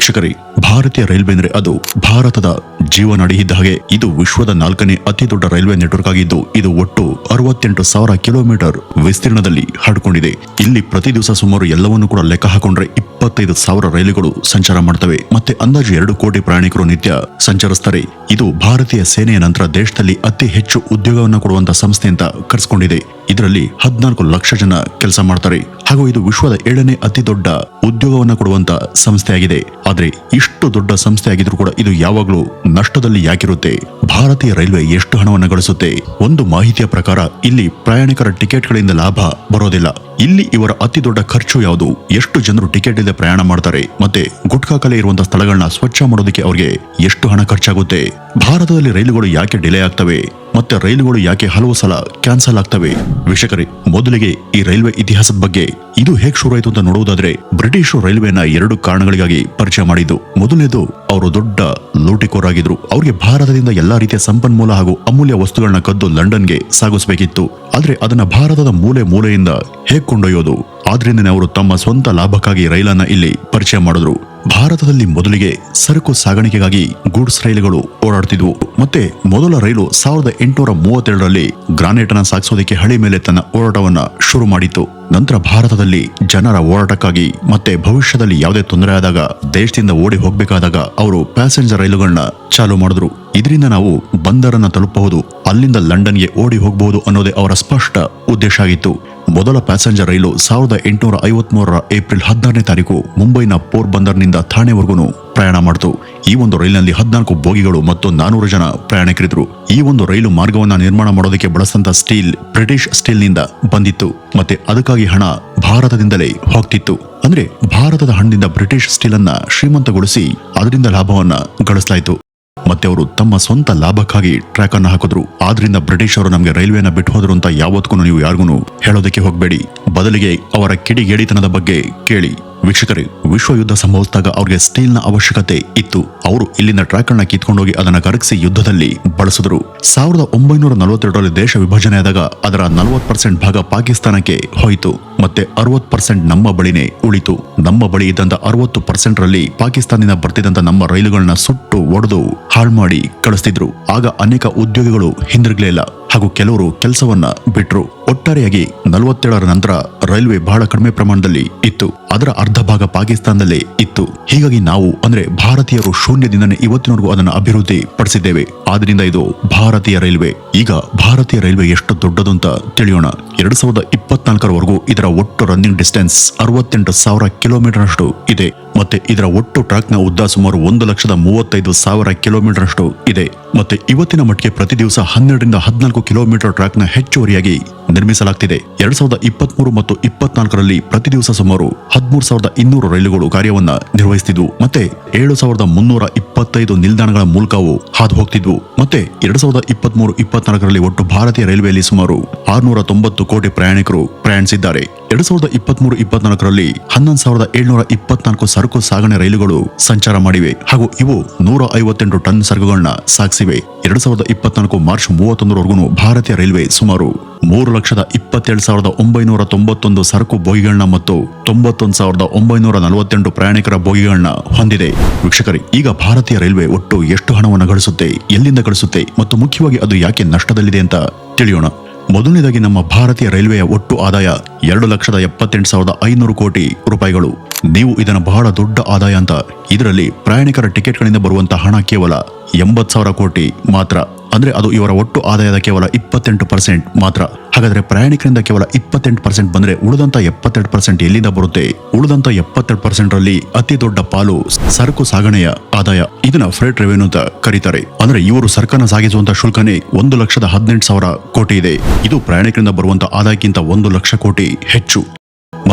ವೀಕ್ಷಕರೇ ಭಾರತೀಯ ರೈಲ್ವೆ ಅಂದ್ರೆ ಅದು ಭಾರತದ ಜೀವನಾಡಿ ಇದ್ದ ಹಾಗೆ ಇದು ವಿಶ್ವದ ನಾಲ್ಕನೇ ಅತಿ ದೊಡ್ಡ ರೈಲ್ವೆ ನೆಟ್ವರ್ಕ್ ಆಗಿದ್ದು ಇದು ಒಟ್ಟು ಅರವತ್ತೆಂಟು ಸಾವಿರ ಕಿಲೋಮೀಟರ್ ವಿಸ್ತೀರ್ಣದಲ್ಲಿ ಹರಡಿಕೊಂಡಿದೆ ಇಲ್ಲಿ ಪ್ರತಿ ದಿವಸ ಸುಮಾರು ಎಲ್ಲವನ್ನು ಕೂಡ ಲೆಕ್ಕ ಹಾಕೊಂಡ್ರೆ ಇಪ್ಪತ್ತೈದು ಸಾವಿರ ರೈಲುಗಳು ಸಂಚಾರ ಮಾಡ್ತವೆ. ಮತ್ತೆ ಅಂದಾಜು ಎರಡು ಕೋಟಿ ಪ್ರಯಾಣಿಕರು ನಿತ್ಯ ಸಂಚರಿಸ್ತಾರೆ. ಇದು ಭಾರತೀಯ ಸೇನೆಯ ನಂತರ ದೇಶದಲ್ಲಿ ಅತಿ ಹೆಚ್ಚು ಉದ್ಯೋಗವನ್ನು ಕೊಡುವಂತಹ ಸಂಸ್ಥೆ ಅಂತ ಕರೆಸ್ಕೊಂಡಿದೆ. ಇದರಲ್ಲಿ ಹದಿನಾಲ್ಕು ಲಕ್ಷ ಜನ ಕೆಲಸ ಮಾಡ್ತಾರೆ. ಹಾಗೂ ಇದು ವಿಶ್ವದ ಏಳನೇ ಅತಿ ದೊಡ್ಡ ಉದ್ಯೋಗವನ್ನು ಕೊಡುವಂತ ಸಂಸ್ಥೆಯಾಗಿದೆ. ಆದರೆ ಇಷ್ಟು ದೊಡ್ಡ ಸಂಸ್ಥೆ ಆಗಿದ್ರು ಕೂಡ ಇದು ಯಾವಾಗಲೂ ನಷ್ಟದಲ್ಲಿ ಯಾಕಿರುತ್ತೆ? ಭಾರತೀಯ ರೈಲ್ವೆ ಎಷ್ಟು ಹಣವನ್ನು ಗಳಿಸುತ್ತೆ? ಒಂದು ಮಾಹಿತಿಯ ಪ್ರಕಾರ, ಇಲ್ಲಿ ಪ್ರಯಾಣಿಕರ ಟಿಕೆಟ್ಗಳಿಂದ ಲಾಭ ಬರೋದಿಲ್ಲ. ಇಲ್ಲಿ ಇವರ ಅತಿ ದೊಡ್ಡ ಖರ್ಚು ಯಾವುದು? ಎಷ್ಟು ಜನರು ಟಿಕೆಟ್ ಇಲ್ಲದೆ ಪ್ರಯಾಣ ಮಾಡ್ತಾರೆ? ಮತ್ತೆ ಗುಟ್ಕಾ ಕಲೆ ಇರುವಂತಹ ಸ್ಥಳಗಳನ್ನ ಸ್ವಚ್ಛ ಮಾಡೋದಕ್ಕೆ ಅವರಿಗೆ ಎಷ್ಟು ಹಣ ಖರ್ಚಾಗುತ್ತೆ? ಭಾರತದಲ್ಲಿ ರೈಲುಗಳು ಯಾಕೆ ಡಿಲೇ ಆಗ್ತವೆ? ಮತ್ತೆ ರೈಲುಗಳು ಯಾಕೆ ಹಲವು ಸಲ ಕ್ಯಾನ್ಸಲ್ ಆಗ್ತವೆ? ವೀಕ್ಷಕರೇ, ಮೊದಲಿಗೆ ಈ ರೈಲ್ವೆ ಇತಿಹಾಸದ ಬಗ್ಗೆ ಇದು ಹೇಗೆ ಶುರುವಾಯಿತು ಅಂತ ನೋಡುವುದಾದ್ರೆ ಬ್ರಿಟಿಷ್ ರೈಲ್ವೆನ ಎರಡು ಕಾರಣಗಳಿಗಾಗಿ ಪರಿಚಯ ಮಾಡಿದ್ದು. ಮೊದಲನೇದು, ಅವರು ದೊಡ್ಡ ಲೂಟಿಕೋರಾಗಿದ್ರು ಅವರಿಗೆ ಭಾರತದಿಂದ ಎಲ್ಲಾ ರೀತಿಯ ಸಂಪನ್ಮೂಲ ಹಾಗೂ ಅಮೂಲ್ಯ ವಸ್ತುಗಳನ್ನ ಕದ್ದು ಲಂಡನ್ಗೆ ಸಾಗಿಸಬೇಕಿತ್ತು. ಆದ್ರೆ ಅದನ್ನ ಭಾರತದ ಮೂಲೆ ಮೂಲೆಯಿಂದ ಹೇಗೆ ಕೊಂಡೊಯ್ಯೋದು? ಆದ್ರಿಂದನೇ ಅವರು ತಮ್ಮ ಸ್ವಂತ ಲಾಭಕ್ಕಾಗಿ ರೈಲನ್ನ ಇಲ್ಲಿ ಪರಿಚಯ ಮಾಡಿದ್ರು. ಭಾರತದಲ್ಲಿ ಮೊದಲಿಗೆ ಸರಕು ಸಾಗಾಣಿಕೆಗಾಗಿ ಗೂಡ್ಸ್ ರೈಲುಗಳು ಓಡಾಡ್ತಿದ್ವು. ಮತ್ತೆ ಮೊದಲ ರೈಲು ಸಾವಿರದ ಎಂಟುನೂರ ಮೂವತ್ತೆರಡರಲ್ಲಿ ಗ್ರಾನೈಟ್ ಅನ್ನ ಸಾಗಿಸೋದಕ್ಕೆ ಹಳಿ ಮೇಲೆ ತನ್ನ ಓಡಾಟವನ್ನ ಶುರು ಮಾಡಿತ್ತು. ನಂತರ ಭಾರತದಲ್ಲಿ ಜನರ ಓಡಾಟಕ್ಕಾಗಿ ಮತ್ತೆ ಭವಿಷ್ಯದಲ್ಲಿ ಯಾವುದೇ ತೊಂದರೆ ಆದಾಗ ದೇಶದಿಂದ ಓಡಿ ಹೋಗಬೇಕಾದಾಗ ಅವರು ಪ್ಯಾಸೆಂಜರ್ ರೈಲುಗಳನ್ನ ಚಾಲು ಮಾಡಿದ್ರು. ಇದರಿಂದ ನಾವು ಬಂದರನ್ನ ತಲುಪಬಹುದು, ಅಲ್ಲಿಂದ ಲಂಡನ್ಗೆ ಓಡಿ ಹೋಗಬಹುದು ಅನ್ನೋದೇ ಅವರ ಸ್ಪಷ್ಟ ಉದ್ದೇಶ ಆಗಿತ್ತು. ಮೊದಲ ಪ್ಯಾಸೆಂಜರ್ ರೈಲು ಸಾವಿರದ ಎಂಟುನೂರ ಐವತ್ಮೂರರ ಏಪ್ರಿಲ್ ಹದಿನಾರನೇ ತಾರೀಕು ಮುಂಬೈನ ಪೋರ್ ಬಂದರ್ನಿಂದ ಥಾಣೆವರೆಗೂ ಪ್ರಯಾಣ ಮಾಡಿತು. ಈ ಒಂದು ರೈಲಿನಲ್ಲಿ ಹದಿನಾಲ್ಕು ಬೋಗಿಗಳು ಮತ್ತು ನಾನೂರು ಜನ ಪ್ರಯಾಣಿಕರಿದ್ರು ಈ ಒಂದು ರೈಲು ಮಾರ್ಗವನ್ನು ನಿರ್ಮಾಣ ಮಾಡೋದಕ್ಕೆ ಬಳಸಂತ ಸ್ಟೀಲ್, ಬ್ರಿಟಿಷ್ ಸ್ಟೀಲ್ನಿಂದ ಬಂದಿತ್ತು. ಮತ್ತೆ ಅದಕ್ಕಾಗಿ ಹಣ ಭಾರತದಿಂದಲೇ ಹೋಗ್ತಿತ್ತು. ಅಂದ್ರೆ ಭಾರತದ ಹಣದಿಂದ ಬ್ರಿಟಿಷ್ ಸ್ಟೀಲ್ ಅನ್ನ ಶ್ರೀಮಂತಗೊಳಿಸಿ ಅದರಿಂದ ಲಾಭವನ್ನ ಗಳಿಸಲಾಯಿತು. ಮತ್ತೆ ಅವರು ತಮ್ಮ ಸ್ವಂತ ಲಾಭಕ್ಕಾಗಿ ಟ್ರ್ಯಾಕ್ ಅನ್ನು ಹಾಕಿದ್ರು. ಆದ್ರಿಂದ ಬ್ರಿಟಿಷ್ ಅವರು ನಮಗೆ ರೈಲ್ವೆನ ಬಿಟ್ಟು ಹೋದ್ರು ಅಂತ ಯಾವತ್ತೂ ನೀವು ಯಾರಿಗೂ ಹೇಳೋದಕ್ಕೆ ಹೋಗಬೇಡಿ. ಬದಲಿಗೆ ಅವರ ಕಿಡಿಗೇಡಿತನದ ಬಗ್ಗೆ ಕೇಳಿ. ವೀಕ್ಷಕರೇ ವಿಶ್ವ ಯುದ್ಧ ಸಂಭವಿಸಿದಾಗ ಅವರಿಗೆ ಸ್ಟೀಲ್ನ ಅವಶ್ಯಕತೆ ಇತ್ತು. ಅವರು ಇಲ್ಲಿನ ಟ್ರ್ಯಾಕ್ ಅನ್ನ ಕಿತ್ಕೊಂಡೋಗಿ ಅದನ್ನು ಕರಗಿಸಿ ಯುದ್ಧದಲ್ಲಿ ಬಳಸಿದ್ರು. ಸಾವಿರದ ಒಂಬೈನೂರ ನಲವತ್ತೆರಡರಲ್ಲಿ ದೇಶ ವಿಭಜನೆ ಆದಾಗ ಅದರ ನಲವತ್ತು ಪರ್ಸೆಂಟ್ ಭಾಗ ಪಾಕಿಸ್ತಾನಕ್ಕೆ ಹೋಯಿತು. ಮತ್ತೆ ಅರವತ್ ಪರ್ಸೆಂಟ್ ನಮ್ಮ ಬಳಿನೇ ಉಳಿತು. ನಮ್ಮ ಬಳಿ ಇದ್ದಂತ ಅರವತ್ತು ಪರ್ಸೆಂಟ್ ರಲ್ಲಿ ಪಾಕಿಸ್ತಾನದಿಂದ ಬರ್ತಿದ್ದಂತ ನಮ್ಮ ರೈಲುಗಳನ್ನ ಸುಟ್ಟು ಒಡೆದು ಹಾಳು ಮಾಡಿ ಕಳಿಸ್ತಿದ್ರು. ಆಗ ಅನೇಕ ಉದ್ಯೋಗಿಗಳು ಹಿಂದಿರುಗಲಿಲ್ಲ ಹಾಗೂ ಕೆಲವರು ಕೆಲಸವನ್ನ ಬಿಟ್ರು. ಒಟ್ಟಾರೆಯಾಗಿ ನಲವತ್ತೇಳರ ನಂತರ ರೈಲ್ವೆ ಬಹಳ ಕಡಿಮೆ ಪ್ರಮಾಣದಲ್ಲಿ ಇತ್ತು. ಅದರ ಅರ್ಧ ಭಾಗ ಪಾಕಿಸ್ತಾನದಲ್ಲೇ ಇತ್ತು. ಹೀಗಾಗಿ ನಾವು, ಅಂದ್ರೆ ಭಾರತೀಯರು ಶೂನ್ಯದಿಂದನೇ ಇವತ್ತಿನವರೆಗೂ ಅದನ್ನು ಅಭಿವೃದ್ಧಿ ಪಡಿಸಿದ್ದೇವೆ ಆದ್ರಿಂದ ಇದು ಭಾರತೀಯ ರೈಲ್ವೆ. ಈಗ ಭಾರತೀಯ ರೈಲ್ವೆ ಎಷ್ಟು ದೊಡ್ಡದು ಅಂತ ತಿಳಿಯೋಣ. ಎರಡ್ ಸಾವಿರದ ಇಪ್ಪತ್ನಾಲ್ಕರವರೆಗೂ ಇದರ ಒಟ್ಟು ರನ್ನಿಂಗ್ ಡಿಸ್ಟೆನ್ಸ್ ಅರವತ್ತೆಂಟು ಸಾವಿರ ಕಿಲೋಮೀಟರ್ ಅಷ್ಟು ಇದೆ. ಮತ್ತೆ ಇದರ ಒಟ್ಟು ಟ್ರ್ಯಾಕ್ನ ಉದ್ದ ಸುಮಾರು ಒಂದು ಲಕ್ಷದ ಮೂವತ್ತೈದು ಸಾವಿರ ಕಿಲೋಮೀಟರ್ ಅಷ್ಟು ಇದೆ. ಮತ್ತೆ ಇವತ್ತಿನ ಮಟ್ಟಿಗೆ ಪ್ರತಿ ದಿವಸ ಹನ್ನೆರಡರಿಂದ ಹದಿನಾಲ್ಕು ಕಿಲೋಮೀಟರ್ ಟ್ರ್ಯಾಕ್ನ ಹೆಚ್ಚುವರಿಯಾಗಿ ನಿರ್ಮಿಸಲಾಗ್ತಿದೆ. ಎರಡ್ ಸಾವಿರದ ಇಪ್ಪತ್ಮೂರು ಮತ್ತು ಇಪ್ಪತ್ನಾಲ್ಕರಲ್ಲಿ ಪ್ರತಿ ದಿವಸ ಸುಮಾರು ಹದಿಮೂರು ಸಾವಿರದ ಇನ್ನೂರು ರೈಲುಗಳು ಕಾರ್ಯವನ್ನ ನಿರ್ವಹಿಸುತ್ತಿದ್ವು ಮತ್ತೆ ಏಳು ಸಾವಿರದ ಮುನ್ನೂರ ಇಪ್ಪತ್ತೈದು ನಿಲ್ದಾಣಗಳ ಮೂಲಕವೂ ಹಾದು ಹೋಗ್ತಿದ್ವು. ಮತ್ತೆ ಎರಡ್ ಸಾವಿರದ ಇಪ್ಪತ್ಮೂರು ಇಪ್ಪತ್ನಾಲ್ಕರಲ್ಲಿ ಒಟ್ಟು ಭಾರತೀಯ ರೈಲ್ವೆಯಲ್ಲಿ ಸುಮಾರು ಆರುನೂರ ತೊಂಬತ್ತು ಕೋಟಿ ಪ್ರಯಾಣಿಕರು ಪ್ರಯಾಣಿಸಿದ್ದಾರೆ. ಎರಡ್ ಸಾವಿರದ ಇಪ್ಪತ್ಮೂರು ಇಪ್ಪತ್ನಾಲ್ಕರಲ್ಲಿ ಹನ್ನೊಂದು ಸಾವಿರದ ಏಳ್ನೂರ ಇಪ್ಪತ್ನಾಲ್ಕು ಸರಕು ಸಾಗಣೆ ರೈಲುಗಳು ಸಂಚಾರ ಮಾಡಿವೆ. ಹಾಗೂ ಇವು ನೂರ ಐವತ್ತೆಂಟು ಟನ್ ಸರಕುಗಳನ್ನ ಸಾಗಿಸಿವೆ. ಎರಡ್ ಸಾವಿರದ ಇಪ್ಪತ್ನಾಲ್ಕು ಮಾರ್ಚ್ ಮೂವತ್ತೊಂದರವರೆಗೂ ಭಾರತೀಯ ರೈಲ್ವೆ ಸುಮಾರು ಮೂರು ಲಕ್ಷದ ಇಪ್ಪತ್ತೇಳು ಸಾವಿರದ ಒಂಬೈನೂರ ತೊಂಬತ್ತೊಂದು ಸರಕು ಬೋಗಿಗಳನ್ನ ಮತ್ತು ತೊಂಬತ್ತೊಂದು ಸಾವಿರದ ಒಂಬೈನೂರ ನಲವತ್ತೆಂಟು ಪ್ರಯಾಣಿಕರ ಬೋಗಿಗಳನ್ನ ಹೊಂದಿದೆ. ವೀಕ್ಷಕರಿ, ಈಗ ಭಾರತೀಯ ರೈಲ್ವೆ ಒಟ್ಟು ಎಷ್ಟು ಹಣವನ್ನು ಗಳಿಸುತ್ತೆ, ಎಲ್ಲಿಂದ ಗಳಿಸುತ್ತೆ ಮತ್ತು ಮುಖ್ಯವಾಗಿ ಅದು ಯಾಕೆ ನಷ್ಟದಲ್ಲಿದೆ ಅಂತ ತಿಳಿಯೋಣ. ಮೊದಲನೇದಾಗಿ ನಮ್ಮ ಭಾರತೀಯ ರೈಲ್ವೆಯ ಒಟ್ಟು ಆದಾಯ ಎರಡು ಲಕ್ಷದ ಎಪ್ಪತ್ತೆಂಟು ಸಾವಿರದ ಐನೂರು ಕೋಟಿ ರೂಪಾಯಿಗಳು. ನೀವು ಇದನ್ನ ಬಹಳ ದೊಡ್ಡ ಆದಾಯ ಅಂತ. ಇದರಲ್ಲಿ ಪ್ರಯಾಣಿಕರ ಟಿಕೆಟ್ಗಳಿಂದ ಬರುವಂತಹ ಹಣ ಕೇವಲ ಎಂಬತ್ ಸಾವಿರ ಕೋಟಿ ಮಾತ್ರ. ಅಂದ್ರೆ ಅದು ಇವರ ಒಟ್ಟು ಆದಾಯದ ಕೇವಲ ಇಪ್ಪತ್ತೆಂಟು ಪರ್ಸೆಂಟ್ ಮಾತ್ರ. ಹಾಗಾದ್ರೆ ಪ್ರಯಾಣಿಕರಿಂದ ಕೇವಲ ಇಪ್ಪತ್ತೆಂಟು ಪರ್ಸೆಂಟ್ ಬಂದ್ರೆ ಉಳಿದಂತ ಎಪ್ಪತ್ತೆರಡು ಪರ್ಸೆಂಟ್ ಎಲ್ಲಿಂದ ಬರುತ್ತೆ? ಉಳಿದಂತ ಎಪ್ಪತ್ತೆರಡು ಪರ್ಸೆಂಟ್ ರಲ್ಲಿ ಅತಿ ದೊಡ್ಡ ಪಾಲು ಸರಕು ಸಾಗಣೆಯ ಆದಾಯ. ಇದನ್ನ ಫ್ರೇಟ್ ರೆವೆನ್ಯೂ ಅಂತ ಕರೀತಾರೆ. ಅಂದ್ರೆ ಇವರು ಸರಕನ್ನ ಸಾಗಿಸುವಂತ ಶುಲ್ಕನೇ ಒಂದು ಲಕ್ಷದ ಹದಿನೆಂಟು ಸಾವಿರ ಕೋಟಿ ಇದೆ. ಇದು ಪ್ರಯಾಣಿಕರಿಂದ ಬರುವಂತ ಆದಾಯಕ್ಕಿಂತ ಒಂದು ಲಕ್ಷ ಕೋಟಿ ಹೆಚ್ಚು.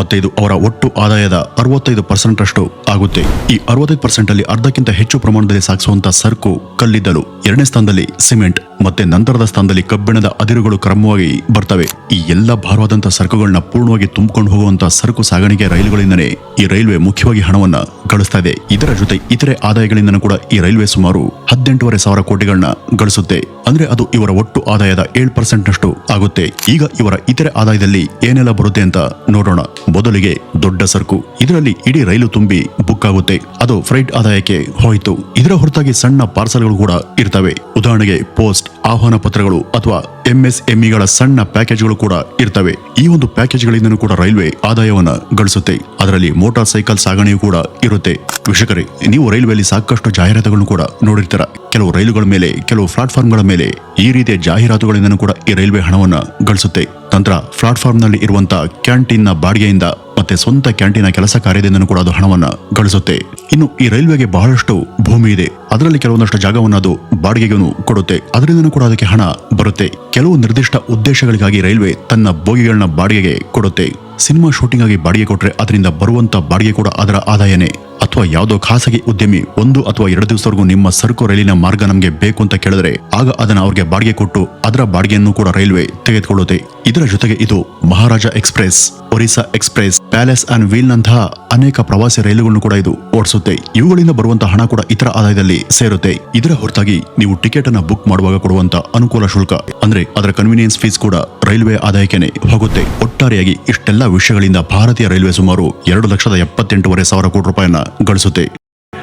ಮತ್ತೆ ಇದು ಅವರ ಒಟ್ಟು ಆದಾಯದ ಅರವತ್ತೈದು ಪರ್ಸೆಂಟ್ ಅಷ್ಟು ಆಗುತ್ತೆ. ಈ ಅರವತ್ತೈದು ಪರ್ಸೆಂಟ್ ಅಲ್ಲಿ ಅರ್ಧಕ್ಕಿಂತ ಹೆಚ್ಚು ಪ್ರಮಾಣದಲ್ಲಿ ಸಾಗಿಸುವಂತಹ ಸರಕು ಕಲ್ಲಿದ್ದಲು. ಎರಡನೇ ಸ್ಥಾನದಲ್ಲಿ ಸಿಮೆಂಟ್, ಮತ್ತೆ ನಂತರದ ಸ್ಥಾನದಲ್ಲಿ ಕಬ್ಬಿಣದ ಅದಿರುಗಳು ಕ್ರಮವಾಗಿ ಬರ್ತವೆ. ಈ ಎಲ್ಲ ಭಾರವಾದಂತಹ ಸರಕುಗಳನ್ನ ಪೂರ್ಣವಾಗಿ ತುಂಬಿಕೊಂಡು ಹೋಗುವಂತಹ ಸರಕು ಸಾಗಾಣಿಕೆ ರೈಲುಗಳಿಂದನೇ ಈ ರೈಲ್ವೆ ಮುಖ್ಯವಾಗಿ ಹಣವನ್ನ ಗಳಿಸ್ತಾ ಇದೆ. ಇದರ ಜೊತೆ ಇತರೆ ಆದಾಯಗಳಿಂದನೂ ಕೂಡ ಈ ರೈಲ್ವೆ ಸುಮಾರು ಹದಿನೆಂಟೂವರೆ ಸಾವಿರ ಕೋಟಿಗಳನ್ನ ಗಳಿಸುತ್ತೆ. ಅಂದ್ರೆ ಅದು ಇವರ ಒಟ್ಟು ಆದಾಯದ ಏಳು ಪರ್ಸೆಂಟ್ ನಷ್ಟು ಆಗುತ್ತೆ. ಈಗ ಇವರ ಇತರೆ ಆದಾಯದಲ್ಲಿ ಏನೆಲ್ಲ ಬರುತ್ತೆ ಅಂತ ನೋಡೋಣ. ಮೊದಲಿಗೆ ದೊಡ್ಡ ಸರಕು. ಇದರಲ್ಲಿ ಇಡೀ ರೈಲು ತುಂಬಿ ಬುಕ್ ಆಗುತ್ತೆ. ಅದು ಫ್ರೈಟ್ ಆದಾಯಕ್ಕೆ ಹೋಯಿತು. ಇದರ ಹೊರತಾಗಿ ಸಣ್ಣ ಪಾರ್ಸಲ್ಗಳು ಕೂಡ ಇರ್ತವೆ. ಉದಾಹರಣೆಗೆ ಪೋಸ್ಟ್ ಆಹ್ವಾನ ಪತ್ರಗಳು ಅಥವಾ ಎಂಎಸ್ಎಂಇಗಳ ಸಣ್ಣ ಪ್ಯಾಕೇಜ್ಗಳು ಕೂಡ ಇರ್ತವೆ. ಈ ಒಂದು ಪ್ಯಾಕೇಜ್ಗಳಿಂದ ಕೂಡ ರೈಲ್ವೆ ಆದಾಯವನ್ನು ಗಳಿಸುತ್ತೆ. ಅದರಲ್ಲಿ ಮೋಟಾರ್ ಸೈಕಲ್ ಸಾಗಣೆಯೂ ಕೂಡ ಇರುತ್ತೆ. ವೀಕ್ಷಕರೇ, ನೀವು ರೈಲ್ವೆಯಲ್ಲಿ ಸಾಕಷ್ಟು ಜಾಹೀರಾತುಗಳನ್ನು ಕೂಡ ನೋಡಿರ್ತೀರ. ಕೆಲವು ರೈಲುಗಳ ಮೇಲೆ, ಕೆಲವು ಪ್ಲಾಟ್ಫಾರ್ಮ್ಗಳ ಮೇಲೆ ಈ ರೀತಿಯ ಜಾಹೀರಾತುಗಳಿಂದ ಕೂಡ ಈ ರೈಲ್ವೆ ಹಣವನ್ನು ಗಳಿಸುತ್ತೆ. ನಂತರ ಪ್ಲಾಟ್ಫಾರ್ಮ್ನಲ್ಲಿ ಇರುವಂಥ ಕ್ಯಾಂಟೀನ್ನ ಬಾಡಿಗೆಯಿಂದ ಮತ್ತೆ ಸ್ವಂತ ಕ್ಯಾಂಟೀನ್ನ ಕೆಲಸ ಕಾರ್ಯದಿಂದನೂ ಕೂಡ ಅದು ಹಣವನ್ನು ಗಳಿಸುತ್ತೆ. ಇನ್ನು ಈ ರೈಲ್ವೆಗೆ ಬಹಳಷ್ಟು ಭೂಮಿ ಇದೆ. ಅದರಲ್ಲಿ ಕೆಲವೊಂದಷ್ಟು ಜಾಗವನ್ನು ಅದು ಬಾಡಿಗೆಗೂ ಕೊಡುತ್ತೆ. ಅದರಿಂದನೂ ಕೂಡ ಅದಕ್ಕೆ ಹಣ ಬರುತ್ತೆ. ಕೆಲವು ನಿರ್ದಿಷ್ಟ ಉದ್ದೇಶಗಳಿಗಾಗಿ ರೈಲ್ವೆ ತನ್ನ ಬೋಗಿಗಳನ್ನ ಬಾಡಿಗೆಗೆ ಕೊಡುತ್ತೆ. ಸಿನಿಮಾ ಶೂಟಿಂಗ್ ಆಗಿ ಬಾಡಿಗೆ ಕೊಟ್ಟರೆ ಅದರಿಂದ ಬರುವಂತ ಬಾಡಿಗೆ ಕೂಡ ಅದರ ಆದಾಯನೇ. ಅಥವಾ ಯಾವುದೋ ಖಾಸಗಿ ಉದ್ಯಮಿ ಒಂದು ಅಥವಾ ಎರಡು ದಿವಸವರೆಗೂ ನಿಮ್ಮ ಸರಕು ರೈಲಿನ ಮಾರ್ಗ ನಮಗೆ ಬೇಕು ಅಂತ ಕೇಳಿದ್ರೆ, ಆಗ ಅದನ್ನು ಅವ್ರಿಗೆ ಬಾಡಿಗೆ ಕೊಟ್ಟು ಅದರ ಬಾಡಿಗೆಯನ್ನು ಕೂಡ ರೈಲ್ವೆ ತೆಗೆದುಕೊಳ್ಳುತ್ತೆ. ಇದರ ಜೊತೆಗೆ ಇದು Maharaja express, Orissa express, palace and wheel ನಂತಹ ಅನೇಕ ಪ್ರವಾಸಿ ರೈಲುಗಳನ್ನು ಕೂಡ ಇದು ಓಡಿಸುತ್ತೆ. ಇವುಗಳಿಂದ ಬರುವಂತಹ ಹಣ ಕೂಡ ಇತರ ಆದಾಯದಲ್ಲಿ ಸೇರುತ್ತೆ. ಇದರ ಹೊರತಾಗಿ ನೀವು ಟಿಕೆಟ್ ಅನ್ನ ಬುಕ್ ಮಾಡುವಾಗ ಕೊಡುವಂತ ಅನುಕೂಲ ಶುಲ್ಕ, ಅಂದ್ರೆ ಅದರ ಕನ್ವಿನಿಯನ್ಸ್ ಫೀಸ್ ಕೂಡ ರೈಲ್ವೆ ಆದಾಯಕ್ಕೆನೆ ಹೋಗುತ್ತೆ. ಒಟ್ಟಾರೆಯಾಗಿ ಇಷ್ಟೆಲ್ಲ ವಿಷಯಗಳಿಂದ ಭಾರತೀಯ ರೈಲ್ವೆ ಸುಮಾರು ಎರಡು ಲಕ್ಷದ ಎಪ್ಪತ್ತೆಂಟೂವರೆ ಸಾವಿರ ಕೋಟಿ ರೂಪಾಯಿನ ಗಳಿಸುತ್ತೆ.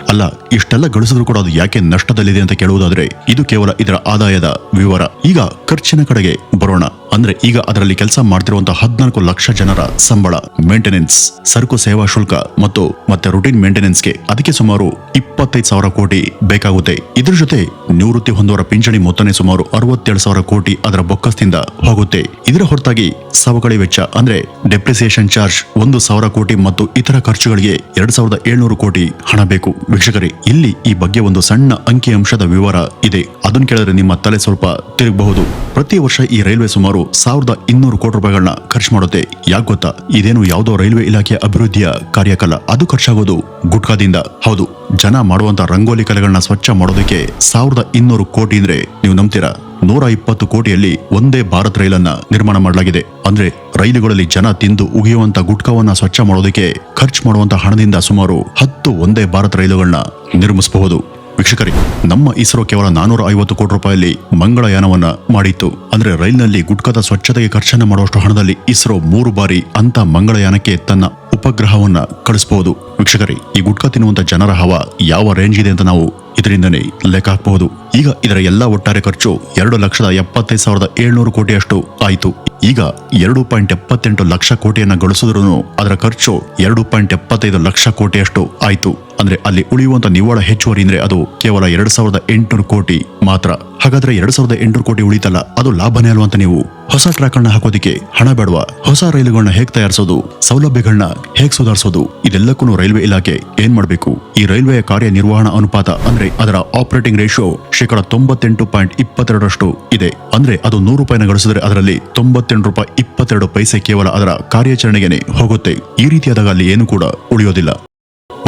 ಅಲ್ಲ, ಇಷ್ಟೆಲ್ಲ ಗಳಿಸಿದ್ರು ಕೂಡ ಅದು ಯಾಕೆ ನಷ್ಟದಲ್ಲಿದೆ ಅಂತ ಕೇಳುವುದಾದ್ರೆ, ಇದು ಕೇವಲ ಇದರ ಆದಾಯದ ವಿವರ. ಈಗ ಖರ್ಚಿನ ಕಡೆಗೆ ಬರೋಣ. ಅಂದ್ರೆ ಈಗ ಅದರಲ್ಲಿ ಕೆಲಸ ಮಾಡ್ತಿರುವಂತಹ ಹದಿನಾಲ್ಕು ಲಕ್ಷ ಜನರ ಸಂಬಳ ಮೇಂಟೆನೆನ್ಸ್ ಸರಕು, ಸೇವಾ ಶುಲ್ಕ ಮತ್ತು ಮತ್ತೆ ರುಟೀನ್ ಮೇಂಟೆನೆನ್ಸ್ಗೆ ಅದಕ್ಕೆ ಸುಮಾರು ಇಪ್ಪತ್ತೈದು ಸಾವಿರ ಕೋಟಿ ಬೇಕಾಗುತ್ತೆ. ಇದ್ರ ಜೊತೆ ನಿವೃತ್ತಿ ಹೊಂದುವರ ಪಿಂಚಣಿ ಮೊತ್ತನೇ ಸುಮಾರು ಅರವತ್ತೆರಡು ಸಾವಿರ ಕೋಟಿ ಅದರ ಬೊಕ್ಕಸದಿಂದ ಹೋಗುತ್ತೆ. ಇದರ ಹೊರತಾಗಿ ಸವಕಳಿ ವೆಚ್ಚ ಅಂದ್ರೆ ಡೆಪ್ರಿಸಿಯೇಷನ್ ಚಾರ್ಜ್ ಒಂದು ಸಾವಿರ ಕೋಟಿ ಮತ್ತು ಇತರ ಖರ್ಚುಗಳಿಗೆ ಎರಡ್ ಸಾವಿರದ ಏಳ್ನೂರು ಕೋಟಿ ಹಣ ಬೇಕು. ವೀಕ್ಷಕರೇ, ಇಲ್ಲಿ ಈ ಬಗ್ಗೆ ಒಂದು ಸಣ್ಣ ಅಂಕಿಅಂಶದ ವಿವರ ಇದೆ. ಅದನ್ನು ಕೇಳಿದ್ರೆ ನಿಮ್ಮ ತಲೆ ಸ್ವಲ್ಪ ತಿರುಗಬಹುದು. ಪ್ರತಿ ವರ್ಷ ಈ ರೈಲ್ವೆ ಸುಮಾರು ಸಾವಿರದ ಇನ್ನೂರು ಕೋಟಿ ರೂಪಾಯಿಗಳನ್ನ ಖರ್ಚು ಮಾಡುತ್ತೆ ಯಾಕೆ ಗೊತ್ತಾ? ಇದೇನು ಯಾವುದೋ ರೈಲ್ವೆ ಇಲಾಖೆ ಅಭಿವೃದ್ಧಿಯ ಕಾರ್ಯಕಲ ಅದು ಖರ್ಚಾಗೋದು ಗುಟ್ಕಾದಿಂದ. ಹೌದು, ಜನ ಮಾಡುವಂತ ರಂಗೋಲಿ ಕಲೆಗಳನ್ನ ಸ್ವಚ್ಛ ಮಾಡೋದಕ್ಕೆ ಸಾವಿರದ ಇನ್ನೂರು ಕೋಟಿ ಅಂದ್ರೆ ನೀವು ನಂಬ್ತೀರಾ? ನೂರ ಇಪ್ಪತ್ತು ಕೋಟಿಯಲ್ಲಿ ಒಂದೇ ಭಾರತ್ ರೈಲನ್ನ ನಿರ್ಮಾಣ ಮಾಡಲಾಗಿದೆ. ಅಂದ್ರೆ ರೈಲುಗಳಲ್ಲಿ ಜನ ತಿಂದು ಉಗಿಯುವಂತ ಗುಟ್ಕವನ್ನ ಸ್ವಚ್ಛ ಮಾಡೋದಕ್ಕೆ ಖರ್ಚು ಮಾಡುವಂತ ಹಣದಿಂದ ಸುಮಾರು ಹತ್ತು ಒಂದೇ ಭಾರತ್ ರೈಲುಗಳನ್ನ ನಿರ್ಮಿಸಬಹುದು. ವೀಕ್ಷಕರೇ, ನಮ್ಮ ಇಸ್ರೋ ಕೇವಲ ನಾನೂರ ಐವತ್ತು ಕೋಟಿ ರೂಪಾಯಲ್ಲಿ ಮಂಗಳಯಾನವನ್ನ ಮಾಡಿತ್ತು. ಅಂದ್ರೆ ರೈಲ್ನಲ್ಲಿ ಗುಟ್ಕದ ಸ್ವಚ್ಛತೆಗೆ ಖರ್ಚನ್ನು ಮಾಡುವಷ್ಟು ಹಣದಲ್ಲಿ ಇಸ್ರೋ ಮೂರು ಬಾರಿ ಅಂತ ಮಂಗಳಯಾನಕ್ಕೆ ತನ್ನ ಉಪಗ್ರಹವನ್ನ ಕಳಿಸಬಹುದು ವೀಕ್ಷಕರೇ, ಈ ಗುಟ್ಕಾ ತಿನ್ನುವಂತ ಜನರ ಹವ ಯಾವ ರೇಂಜ್ ಇದೆ ಅಂತ ನಾವು ಇದರಿಂದನೇ ಲೆಕ್ಕ ಹಾಕಬಹುದು. ಈಗ ಇದರ ಎಲ್ಲ ಒಟ್ಟಾರೆ ಖರ್ಚು ಎರಡು ಲಕ್ಷದ ಎಪ್ಪತ್ತೈದು ಸಾವಿರದ ಏಳ್ನೂರು ಕೋಟಿಯಷ್ಟು ಆಯಿತು. ಈಗ ಎರಡು ಪಾಯಿಂಟ್ ಎಪ್ಪತ್ತೆಂಟು ಲಕ್ಷ ಕೋಟಿಯನ್ನ ಗಳಿಸಿದ್ರು ಅದರ ಖರ್ಚು ಎರಡು ಪಾಯಿಂಟ್ ಎಪ್ಪತ್ತೈದು ಲಕ್ಷ ಕೋಟಿಯಷ್ಟು ಆಯಿತು. ಅಂದ್ರೆ ಅಲ್ಲಿ ಉಳಿಯುವಂತ ನಿವ್ವಳ ಹೆಚ್ಚುವರಿ ಅಂದ್ರೆ ಅದು ಕೇವಲ ಎರಡ್ ಸಾವಿರದ ಎಂಟುನೂರು ಕೋಟಿ ಮಾತ್ರ. ಹಾಗಾದ್ರೆ ಎರಡ್ ಸಾವಿರದ ಎಂಟುನೂರು ಕೋಟಿ ಉಳಿತಲ್ಲ, ಅದು ಲಾಭನೇ ಅಲ್ವಾ ಅಂತ ನೀವು? ಹೊಸ ಟ್ರ್ಯಾಕ್ಗಳನ್ನ ಹಾಕೋದಿಕ್ಕೆ ಹಣ ಬೇಡವಾ? ಹೊಸ ರೈಲುಗಳನ್ನ ಹೇಗೆ ತಯಾರಿಸೋದು? ಸೌಲಭ್ಯಗಳನ್ನ ಹೇಗ್ ಸುಧಾರಿಸೋದು? ಇದೆಲ್ಲಕ್ಕೂ ರೈಲ್ವೆ ಇಲಾಖೆ ಏನ್ ಮಾಡಬೇಕು? ಈ ರೈಲ್ವೆಯ ಕಾರ್ಯನಿರ್ವಹಣಾ ಅನುಪಾತ ಅಂದ್ರೆ ಅದರ ಆಪರೇಟಿಂಗ್ ರೇಷಿಯೋ ಶೇಕಡ ತೊಂಬತ್ತೆಂಟು ಪಾಯಿಂಟ್ ಇಪ್ಪತ್ತೆರಡರಷ್ಟು ಇದೆ. ಅಂದ್ರೆ ಅದು ನೂರು ರೂಪಾಯಿನ ಗಳಿಸಿದ್ರೆ ಅದರಲ್ಲಿ ತೊಂಬತ್ತೆಂಟು ರೂಪಾಯಿ ಇಪ್ಪತ್ತೆರಡು ಪೈಸೆ ಕೇವಲ ಅದರ ಕಾರ್ಯಾಚರಣೆಗೆ ಹೋಗುತ್ತೆ. ಈ ರೀತಿಯಾದಾಗ ಅಲ್ಲಿ ಏನು ಕೂಡ ಉಳಿಯೋದಿಲ್ಲ.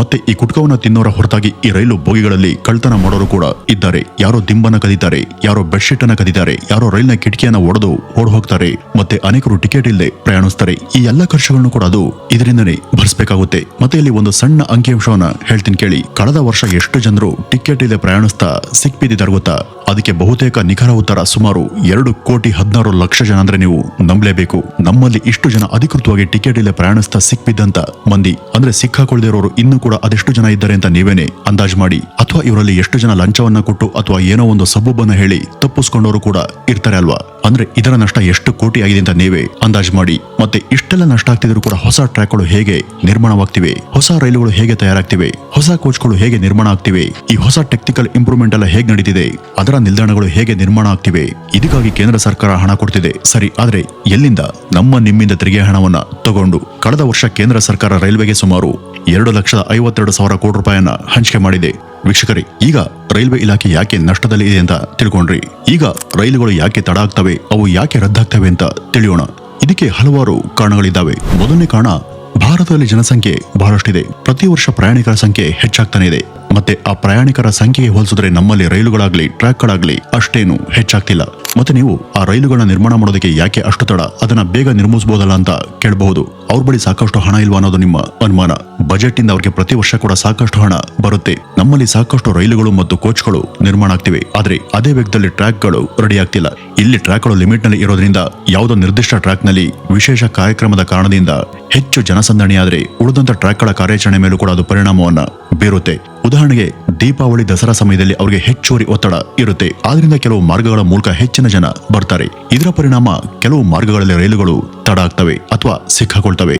ಮತ್ತೆ ಈ ಕುಟ್ಕವನ್ನ ತಿನ್ನೋರ ಹೊರತಾಗಿ ಈ ರೈಲು ಬೋಗಿಗಳಲ್ಲಿ ಕಳ್ತನ ಮಾಡೋರು ಕೂಡ ಇದ್ದಾರೆ. ಯಾರೋ ದಿಂಬನ ಕದಿದ್ದಾರೆ ಯಾರೋ ಬೆಡ್ಶೀಟ್ ಅನ್ನ ಕದಿದ್ದಾರೆ ಯಾರೋ ರೈಲ್ನ ಕಿಟಕಿಯನ್ನ ಒಡೆದು ಓಡ್ ಹೋಗ್ತಾರೆ ಮತ್ತೆ ಅನೇಕರು ಟಿಕೆಟ್ ಇಲ್ಲದೆ ಪ್ರಯಾಣಿಸ್ತಾರೆ. ಈ ಎಲ್ಲ ಖರ್ಚುಗಳನ್ನು ಕೂಡ ಅದು ಇದರಿಂದನೇ ಭರಿಸಬೇಕಾಗುತ್ತೆ. ಮತ್ತೆ ಇಲ್ಲಿ ಒಂದು ಸಣ್ಣ ಅಂಕಿಅಂಶವನ್ನ ಹೇಳ್ತೀನಿ ಕೇಳಿ. ಕಳೆದ ವರ್ಷ ಎಷ್ಟು ಜನರು ಟಿಕೆಟ್ ಇಲ್ಲದೆ ಪ್ರಯಾಣಿಸ್ತಾ ಸಿಕ್ಬಿದ್ದಿದ್ದಾರೆ ಗೊತ್ತಾ? ಅದಕ್ಕೆ ಬಹುತೇಕ ನಿಖರ ಉತ್ತರ ಸುಮಾರು ಎರಡು ಕೋಟಿ ಹದಿನಾರು ಲಕ್ಷ ಜನ ಅಂದ್ರೆ ನೀವು ನಂಬಲೇಬೇಕು. ನಮ್ಮಲ್ಲಿ ಇಷ್ಟು ಜನ ಅಧಿಕೃತವಾಗಿ ಟಿಕೆಟ್ ಇಲ್ಲದೆ ಪ್ರಯಾಣಿಸ್ತಾ ಸಿಕ್ಬಿದ್ದಂತ ಮಂದಿ. ಅಂದ್ರೆ ಸಿಕ್ಕಾಕೊಳ್ಳದಿರೋರು ಇನ್ನೂ ಕೂಡ ಅದೆಷ್ಟು ಜನ ಇದ್ದಾರೆ ಅಂತ ನೀವೇನೆ ಅಂದಾಜು ಮಾಡಿ. ಅಥವಾ ಇವರಲ್ಲಿ ಎಷ್ಟು ಜನ ಲಂಚವನ್ನ ಕೊಟ್ಟು ಅಥವಾ ಏನೋ ಒಂದು ಸಬೂಬನ್ನು ಹೇಳಿ ತಪ್ಪಿಸ್ಕೊಂಡವರು ಕೂಡ ಇರ್ತಾರೆ ಅಲ್ವಾ? ಅಂದ್ರೆ ಇದರ ನಷ್ಟ ಎಷ್ಟು ಕೋಟಿ ಆಗಿದೆ ಅಂತ ನೀವೇ ಅಂದಾಜು ಮಾಡಿ. ಮತ್ತೆ ಇಷ್ಟೆಲ್ಲ ನಷ್ಟ ಆಗ್ತಿದ್ರು ಕೂಡ ಹೊಸ ಟ್ರ್ಯಾಕ್ಗಳು ಹೇಗೆ ನಿರ್ಮಾಣವಾಗ್ತಿವೆ? ಹೊಸ ರೈಲುಗಳು ಹೇಗೆ ತಯಾರಾಗ್ತಿವೆ? ಹೊಸ ಕೋಚ್ಗಳು ಹೇಗೆ ನಿರ್ಮಾಣ ಆಗ್ತಿವೆ? ಈ ಹೊಸ ಟೆಕ್ನಿಕಲ್ ಇಂಪ್ರೂವ್ಮೆಂಟ್ ಎಲ್ಲ ಹೇಗೆ ನಡೀತಿದೆ? ಅದರ ನಿಲ್ದಾಣಗಳು ಹೇಗೆ ನಿರ್ಮಾಣ ಆಗ್ತಿವೆ? ಇದಕ್ಕಾಗಿ ಕೇಂದ್ರ ಸರ್ಕಾರ ಹಣ ಕೊಡ್ತಿದೆ. ಸರಿ, ಆದ್ರೆ ಎಲ್ಲಿಂದ? ನಮ್ಮ ನಿಮ್ಮಿಂದ ತೆರಿಗೆ ಹಣವನ್ನ ತಗೊಂಡು. ಕಳೆದ ವರ್ಷ ಕೇಂದ್ರ ಸರ್ಕಾರ ರೈಲ್ವೆಗೆ ಸುಮಾರು ಎರಡು ಲಕ್ಷದ ಐವತ್ತೆರಡು ಸಾವಿರ ಕೋಟಿ ರೂಪಾಯಿಯನ್ನ ಹಂಚಿಕೆ ಮಾಡಿದೆ. ವೀಕ್ಷಕರೇ, ಈಗ ರೈಲ್ವೆ ಇಲಾಖೆ ಯಾಕೆ ನಷ್ಟದಲ್ಲಿ ಇದೆ ಅಂತ ತಿಳ್ಕೊಂಡ್ರಿ. ಈಗ ರೈಲುಗಳು ಯಾಕೆ ತಡ ಆಗ್ತವೆ, ಅವು ಯಾಕೆ ರದ್ದಾಗ್ತವೆ ಅಂತ ತಿಳಿಯೋಣ. ಇದಕ್ಕೆ ಹಲವಾರು ಕಾರಣಗಳಿದ್ದಾವೆ. ಮೊದಲನೇ ಕಾರಣ ಭಾರತದಲ್ಲಿ ಜನಸಂಖ್ಯೆ ಬಹಳಷ್ಟಿದೆ. ಪ್ರತಿ ವರ್ಷ ಪ್ರಯಾಣಿಕರ ಸಂಖ್ಯೆ ಹೆಚ್ಚಾಗ್ತಾನೆ ಇದೆ. ಮತ್ತೆ ಆ ಪ್ರಯಾಣಿಕರ ಸಂಖ್ಯೆಗೆ ಹೋಲಿಸಿದ್ರೆ ನಮ್ಮಲ್ಲಿ ರೈಲುಗಳಾಗ್ಲಿ, ಟ್ರ್ಯಾಕ್ಗಳಾಗ್ಲಿ ಅಷ್ಟೇನು ಹೆಚ್ಚಾಗ್ತಿಲ್ಲ. ಮತ್ತೆ ನೀವು ಆ ರೈಲುಗಳನ್ನ ನಿರ್ಮಾಣ ಮಾಡೋದಕ್ಕೆ ಯಾಕೆ ಅಷ್ಟು ತಡ? ಅದನ್ನ ಬೇಗ ನಿರ್ಮಿಸಬಹುದಲ್ಲ ಅಂತ ಕೇಳಬಹುದು. ಅವ್ರ ಬಳಿ ಸಾಕಷ್ಟು ಹಣ ಇಲ್ವಾ ಅನ್ನೋದು ನಿಮ್ಮ ಅನುಮಾನ. ಬಜೆಟ್ ಇಂದ ಅವ್ರಿಗೆ ಪ್ರತಿ ವರ್ಷ ಕೂಡ ಸಾಕಷ್ಟು ಹಣ ಬರುತ್ತೆ. ನಮ್ಮಲ್ಲಿ ಸಾಕಷ್ಟು ರೈಲುಗಳು ಮತ್ತು ಕೋಚ್ಗಳು ನಿರ್ಮಾಣ ಆಗ್ತಿವೆ. ಆದ್ರೆ ಅದೇ ವೇಗದಲ್ಲಿ ಟ್ರ್ಯಾಕ್ಗಳು ರೆಡಿ ಆಗ್ತಿಲ್ಲ. ಇಲ್ಲಿ ಟ್ರ್ಯಾಕ್ಗಳು ಲಿಮಿಟ್ನಲ್ಲಿ ಇರೋದ್ರಿಂದ ಯಾವುದೋ ನಿರ್ದಿಷ್ಟ ಟ್ರ್ಯಾಕ್ನಲ್ಲಿ ವಿಶೇಷ ಕಾರ್ಯಕ್ರಮದ ಕಾರಣದಿಂದ ಹೆಚ್ಚು ಜನಸಂದಣಿಯಾದ್ರೆ ಉಳಿದಂತ ಟ್ರ್ಯಾಕ್ಗಳ ಕಾರ್ಯಾಚರಣೆ ಮೇಲೂ ಕೂಡ ಅದು ಪರಿಣಾಮವನ್ನು ಬೀರುತ್ತೆ. ಉದಾಹರಣೆಗೆ, ದೀಪಾವಳಿ ದಸರಾ ಸಮಯದಲ್ಲಿ ಅವರಿಗೆ ಹೆಚ್ಚುವರಿ ಒತ್ತಡ ಇರುತ್ತೆ. ಆದ್ರಿಂದ ಕೆಲವು ಮಾರ್ಗಗಳ ಮೂಲಕ ಹೆಚ್ಚಿನ ಜನ ಬರ್ತಾರೆ. ಇದರ ಪರಿಣಾಮ ಕೆಲವು ಮಾರ್ಗಗಳಲ್ಲಿ ರೈಲುಗಳು ತಡ ಆಗ್ತವೆ ಅಥವಾ ಸಿಕ್ಕಾಕೊಳ್ತವೆ.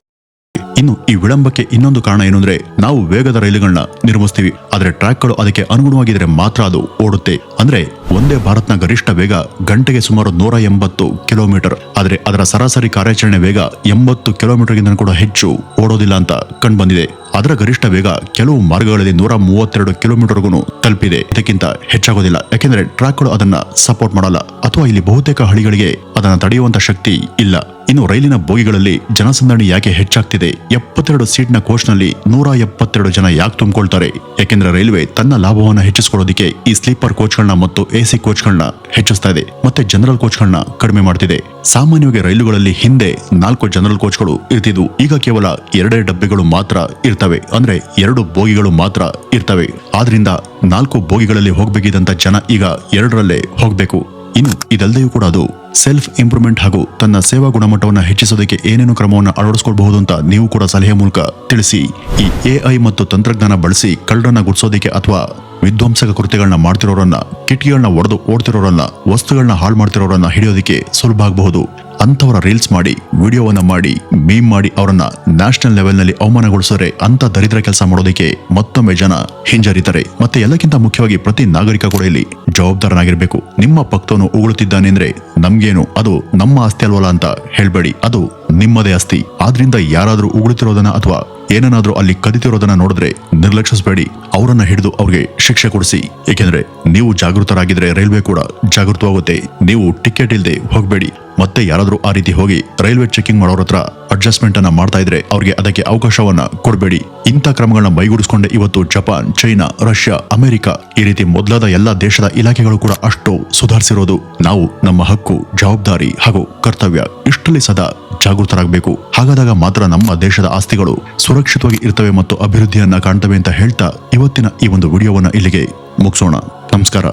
ಇನ್ನು ಈ ವಿಳಂಬಕ್ಕೆ ಇನ್ನೊಂದು ಕಾರಣ ಏನು ಅಂದ್ರೆ ನಾವು ವೇಗದ ರೈಲುಗಳನ್ನ ನಿರ್ಮಿಸ್ತೀವಿ. ಆದರೆ ಟ್ರ್ಯಾಕ್ಗಳು ಅದಕ್ಕೆ ಅನುಗುಣವಾಗಿದ್ರೆ ಮಾತ್ರ ಅದು ಓಡುತ್ತೆ. ಅಂದ್ರೆ ಒಂದೇ ಭಾರತ್ನ ಗರಿಷ್ಠ ವೇಗ ಗಂಟೆಗೆ ಸುಮಾರು ನೂರ ಎಂಬತ್ತು ಕಿಲೋಮೀಟರ್. ಆದರೆ ಅದರ ಸರಾಸರಿ ಕಾರ್ಯಾಚರಣೆ ವೇಗ ಎಂಬತ್ತು ಕಿಲೋಮೀಟರ್ಗಿಂತ ಕೂಡ ಹೆಚ್ಚು ಓಡೋದಿಲ್ಲ ಅಂತ ಕಂಡುಬಂದಿದೆ. ಅದರ ಗರಿಷ್ಠ ವೇಗ ಕೆಲವು ಮಾರ್ಗಗಳಲ್ಲಿ ನೂರ ಮೂವತ್ತೆರಡು ಕಿಲೋಮೀಟರ್ಗೂ ತಲುಪಿದೆ ಇದಕ್ಕಿಂತ ಹೆಚ್ಚಾಗೋದಿಲ್ಲ. ಯಾಕೆಂದ್ರೆ ಟ್ರ್ಯಾಕ್ಗಳು ಅದನ್ನ ಸಪೋರ್ಟ್ ಮಾಡಲ್ಲ. ಅಥವಾ ಇಲ್ಲಿ ಬಹುತೇಕ ಹಳಿಗಳಿಗೆ ಅದನ್ನ ತಡೆಯುವಂತ ಶಕ್ತಿ ಇಲ್ಲ. ಇನ್ನು ರೈಲಿನ ಬೋಗಿಗಳಲ್ಲಿ ಜನಸಂದಣಿ ಯಾಕೆ ಹೆಚ್ಚಾಗ್ತಿದೆ? ಎಪ್ಪತ್ತೆರಡು ಸೀಟ್ನ ಕೋಚ್ನಲ್ಲಿ ನೂರ ಎಪ್ಪತ್ತೆರಡು ಜನ ಯಾಕೆ ತುಂಬಿಕೊಳ್ತಾರೆ? ಯಾಕೆಂದ್ರೆ ರೈಲ್ವೆ ತನ್ನ ಲಾಭವನ್ನ ಹೆಚ್ಚಿಸಿಕೊಳ್ಳೋದಕ್ಕೆ ಈ ಸ್ಲೀಪರ್ ಕೋಚ್ಗಳನ್ನ ಮತ್ತು ಎಸಿ ಕೋಚ್ಗಳನ್ನ ಹೆಚ್ಚಿಸ್ತಾ ಇದೆ, ಮತ್ತೆ ಜನರಲ್ ಕೋಚ್ಗಳನ್ನ ಕಡಿಮೆ ಮಾಡ್ತಿದೆ. ಸಾಮಾನ್ಯವಾಗಿ ರೈಲುಗಳಲ್ಲಿ ಹಿಂದೆ ನಾಲ್ಕು ಜನರಲ್ ಕೋಚ್ಗಳು ಇರ್ತಿದ್ವು. ಈಗ ಕೇವಲ ಎರಡೇ ಡಬ್ಬಿಗಳು ಮಾತ್ರ ಇರ್ತವೆ. ಅಂದ್ರೆ ಎರಡು ಬೋಗಿಗಳು ಮಾತ್ರ ಇರ್ತವೆ. ಆದ್ರಿಂದ ನಾಲ್ಕು ಬೋಗಿಗಳಲ್ಲಿ ಹೋಗಬೇಕಿದ್ದಂತ ಜನ ಈಗ ಎರಡರಲ್ಲೇ ಹೋಗ್ಬೇಕು. ಇನ್ನು ಇದಲ್ಲದೆಯೂ ಕೂಡ ಅದು ಸೆಲ್ಫ್ ಇಂಪ್ರೂವ್ಮೆಂಟ್ ಹಾಗೂ ತನ್ನ ಸೇವಾ ಗುಣಮಟ್ಟವನ್ನು ಹೆಚ್ಚಿಸೋದಕ್ಕೆ ಏನೇನು ಕ್ರಮವನ್ನು ಅಳವಡಿಸಿಕೊಳ್ಳಬಹುದು ಅಂತ ನೀವು ಕೂಡ ಸಲಹೆ ಮೂಲಕ ತಿಳಿಸಿ. ಈ ಎಐ ಮತ್ತು ತಂತ್ರಜ್ಞಾನ ಬಳಸಿ ಕಳ್ಳರನ್ನ ಗುಡಿಸೋದಕ್ಕೆ ಅಥವಾ ವಿಧ್ವಂಸಕ ಕೃತ್ಯಗಳನ್ನ ಮಾಡ್ತಿರೋರನ್ನ ಕಿಟಕಿಗಳನ್ನ ಒಡೆದು ಓಡ್ತಿರೋರನ್ನ ವಸ್ತುಗಳನ್ನ ಹಾಳು ಮಾಡ್ತಿರೋರನ್ನ ಹಿಡಿಯೋದಕ್ಕೆ ಸುಲಭ ಆಗಬಹುದು. ಅಂಥವರ ರೀಲ್ಸ್ ಮಾಡಿ, ವಿಡಿಯೋವನ್ನ ಮಾಡಿ ಮೀಮ್ ಮಾಡಿ ಅವರನ್ನ ನ್ಯಾಷನಲ್ ಲೆವೆಲ್ನಲ್ಲಿ ಅವಮಾನಗೊಳಿಸಿದ್ರೆ ಅಂತ ದರಿದ್ರ ಕೆಲಸ ಮಾಡೋದಕ್ಕೆ ಮತ್ತೊಮ್ಮೆ ಜನ ಹಿಂಜರಿತಾರೆ. ಮತ್ತೆ ಎಲ್ಲಕ್ಕಿಂತ ಮುಖ್ಯವಾಗಿ ಪ್ರತಿ ನಾಗರಿಕ ಕೂಡ ಇಲ್ಲಿ ಜವಾಬ್ದಾರನಾಗಿರ್ಬೇಕು. ನಿಮ್ಮ ಪಕ್ತವನು ಉಗುಳುತ್ತಿದ್ದಾನೆ ಅಂದ್ರೆ ನಮ್ಗೇನು? ಅದು ನಮ್ಮ ಆಸ್ತಿ ಅಲ್ವಲ್ಲ ಅಂತ ಹೇಳ್ಬೇಡಿ. ಅದು ನಿಮ್ಮದೇ ಆಸ್ತಿ. ಆದ್ರಿಂದ ಯಾರಾದರೂ ಉಗುಳುತ್ತಿರೋದನ್ನ ಅಥವಾ ಏನನ್ನಾದ್ರೂ ಅಲ್ಲಿ ಕದಿತಿರೋದನ್ನ ನೋಡಿದ್ರೆ ನಿರ್ಲಕ್ಷಿಸಬೇಡಿ. ಅವರನ್ನ ಹಿಡಿದು ಅವ್ರಿಗೆ ಶಿಕ್ಷೆ ಕೊಡಿಸಿ. ಏಕೆಂದ್ರೆ ನೀವು ಜಾಗೃತರಾಗಿದ್ರೆ ರೈಲ್ವೆ ಕೂಡ ಜಾಗೃತವಾಗುತ್ತೆ. ನೀವು ಟಿಕೆಟ್ ಇಲ್ಲದೆ ಹೋಗಬೇಡಿ. ಮತ್ತೆ ಯಾರಾದರೂ ಆ ರೀತಿ ಹೋಗಿ ರೈಲ್ವೆ ಚೆಕಿಂಗ್ ಮಾಡೋರ ಹತ್ರ ಅಡ್ಜಸ್ಟ್ಮೆಂಟ್ ಅನ್ನ ಮಾಡ್ತಾ ಇದ್ರೆ ಅವ್ರಿಗೆ ಅದಕ್ಕೆ ಅವಕಾಶವನ್ನ ಕೊಡಬೇಡಿ. ಇಂಥ ಕ್ರಮಗಳನ್ನ ಮೈಗೂಡಿಸಿಕೊಂಡೆ ಇವತ್ತು ಜಪಾನ್, ಚೈನಾ, ರಷ್ಯಾ, ಅಮೆರಿಕ ಈ ರೀತಿ ಮೊದಲಾದ ಎಲ್ಲಾ ದೇಶದ ಇಲಾಖೆಗಳು ಕೂಡ ಅಷ್ಟು ಸುಧಾರಿಸಿರೋದು. ನಾವು ನಮ್ಮ ಹಕ್ಕು, ಜವಾಬ್ದಾರಿ ಹಾಗೂ ಕರ್ತವ್ಯ ಇಷ್ಟಲ್ಲಿ ಸದಾ ಜಾಗೃತರಾಗಬೇಕು. ಹಾಗಾದಾಗ ಮಾತ್ರ ನಮ್ಮ ದೇಶದ ಆಸ್ತಿಗಳು ಸುರಕ್ಷಿತವಾಗಿ ಇರ್ತವೆ ಮತ್ತು ಅಭಿವೃದ್ಧಿಯನ್ನ ಕಾಣ್ತವೆ ಅಂತ ಹೇಳ್ತಾ ಇವತ್ತಿನ ಈ ಒಂದು ವಿಡಿಯೋವನ್ನ ಇಲ್ಲಿಗೆ ಮುಗಿಸೋಣ. ನಮಸ್ಕಾರ.